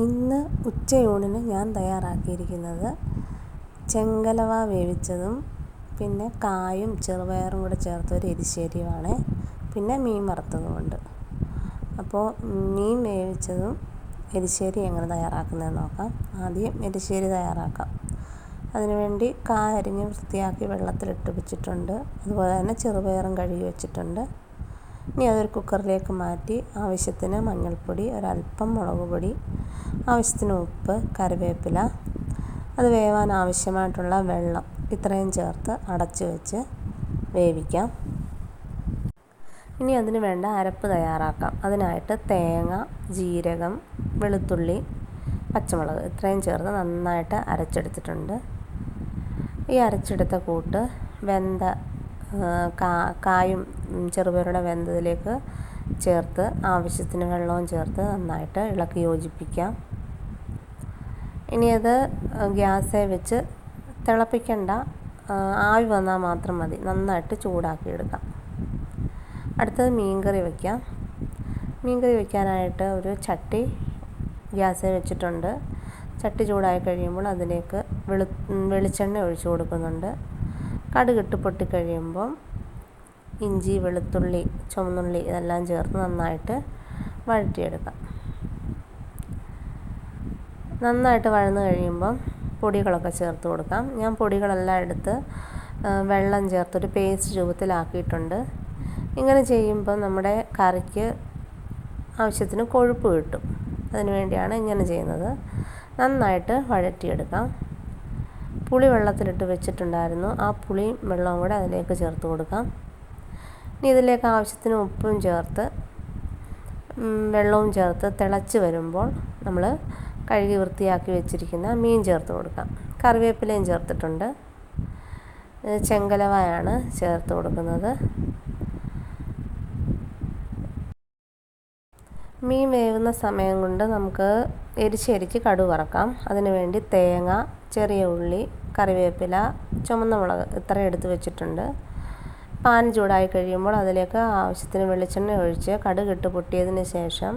ഇന്ന് ഉച്ചയൂണിന് ഞാൻ തയ്യാറാക്കിയിരിക്കുന്നത് ചെങ്കലവ വേവിച്ചതും പിന്നെ കായും ചെറുപയറും കൂടെ ചേർത്ത ഒരു എരിശ്ശേരിയുമാണ്. പിന്നെ മീൻ വറുത്തതുമുണ്ട് അപ്പോൾ മീൻ വേവിച്ചതും എരിശ്ശേരി എങ്ങനെ തയ്യാറാക്കുന്നതെന്ന് നോക്കാം. ആദ്യം എരിശ്ശേരി തയ്യാറാക്കാം. അതിനുവേണ്ടി കായ അരിഞ്ഞ് വൃത്തിയാക്കി വെള്ളത്തിലിട്ട് വെച്ചിട്ടുണ്ട്. അതുപോലെ തന്നെ ചെറുപയറും കഴുകി വെച്ചിട്ടുണ്ട്. ഇനി അതൊരു കുക്കറിലേക്ക് മാറ്റി ആവശ്യത്തിന് മഞ്ഞൾപ്പൊടി ഒരല്പം മുളക് പൊടി ആവശ്യത്തിന് ഉപ്പ് കറിവേപ്പില. അത് വേവാൻ ആവശ്യമായിട്ടുള്ള വെള്ളം ഇത്രയും ചേർത്ത് അടച്ച് വെച്ച് വേവിക്കാം. ഇനി അതിന് വേണ്ട അരപ്പ് തയ്യാറാക്കാം. അതിനായിട്ട് തേങ്ങ ജീരകം വെളുത്തുള്ളി പച്ചമുളക് ഇത്രയും ചേർത്ത് നന്നായിട്ട് അരച്ചെടുത്തിട്ടുണ്ട്. ഈ അരച്ചെടുത്ത കൂട്ട് വെന്ത കായും ചെറുപയറുടെ വെന്തതിലേക്ക് ചേർത്ത് ആവശ്യത്തിന് വെള്ളവും ചേർത്ത് നന്നായിട്ട് ഇളക്കി യോജിപ്പിക്കാം. ഇനി അത് ഗ്യാസേ വെച്ച് തിളപ്പിക്കണ്ട. ആവി വന്നാൽ മാത്രം മതി. നന്നായിട്ട് ചൂടാക്കി എടുക്കാം. അടുത്തത് മീൻകറി വയ്ക്കാം മീൻകറി വയ്ക്കാനായിട്ട് ഒരു ചട്ടി ഗ്യാസേ വെച്ചിട്ടുണ്ട്. ചട്ടി ചൂടായി കഴിയുമ്പോൾ അതിലേക്ക് വെളു വെളിച്ചെണ്ണ ഒഴിച്ചു കൊടുക്കുന്നുണ്ട്. കടുകിട്ട് പൊട്ടിക്കഴിയുമ്പം ഇഞ്ചി വെളുത്തുള്ളി ചുവന്നുള്ളി ഇതെല്ലാം ചേർത്ത് നന്നായിട്ട് വഴറ്റിയെടുക്കാം. നന്നായിട്ട് വഴന്ന് കഴിയുമ്പം പൊടികളൊക്കെ ചേർത്ത് കൊടുക്കാം. ഞാൻ പൊടികളെല്ലാം എടുത്ത് വെള്ളം ചേർത്തൊരു പേസ്റ്റ് രൂപത്തിലാക്കിയിട്ടുണ്ട്. ഇങ്ങനെ ചെയ്യുമ്പോൾ നമ്മുടെ കറിക്ക് ആവശ്യത്തിന് കൊഴുപ്പ് കിട്ടും. അതിനു വേണ്ടിയാണ് ഇങ്ങനെ ചെയ്യുന്നത്. നന്നായിട്ട് വഴറ്റിയെടുക്കാം. പുളി വെള്ളത്തിലിട്ട് വെച്ചിട്ടുണ്ടായിരുന്നു. ആ പുളിയും വെള്ളവും കൂടെ അതിലേക്ക് ചേർത്ത് കൊടുക്കാം. ഇനി ഇതിലേക്ക് ആവശ്യത്തിന് ഉപ്പും ചേർത്ത് വെള്ളവും ചേർത്ത് തിളച്ച് വരുമ്പോൾ നമ്മൾ കഴുകി വൃത്തിയാക്കി വെച്ചിരിക്കുന്ന മീൻ ചേർത്ത് കൊടുക്കാം. കറിവേപ്പിലയും ചേർത്തിട്ടുണ്ട്. ചെങ്കലവായാണ് ചേർത്ത് കൊടുക്കുന്നത്. മീൻ വേവുന്ന സമയം കൊണ്ട് നമുക്ക് എരിശ്ശേരിക്ക് കടുവറക്കാം അതിനുവേണ്ടി തേങ്ങ ചെറിയ ഉള്ളി കറിവേപ്പില ചുമന്ന മുളക് ഇത്രയും എടുത്ത് വെച്ചിട്ടുണ്ട്. പാൻ ചൂടായി കഴിയുമ്പോൾ അതിലേക്ക് ആവശ്യത്തിന് വെളിച്ചെണ്ണ ഒഴിച്ച് കടുക് ഇട്ട് പൊട്ടിയതിന് ശേഷം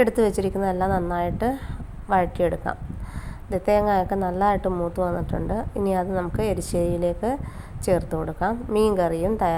എടുത്ത് വെച്ചിരിക്കുന്നതെല്ലാം നന്നായിട്ട് വഴറ്റിയെടുക്കാം. തേങ്ങയൊക്കെ നല്ലതായിട്ട് മൂത്ത് വന്നിട്ടുണ്ട്. ഇനി അത് നമുക്ക് എരിശ്ശേരിയിലേക്ക് ചേർത്ത് കൊടുക്കാം. മീൻ കറിയും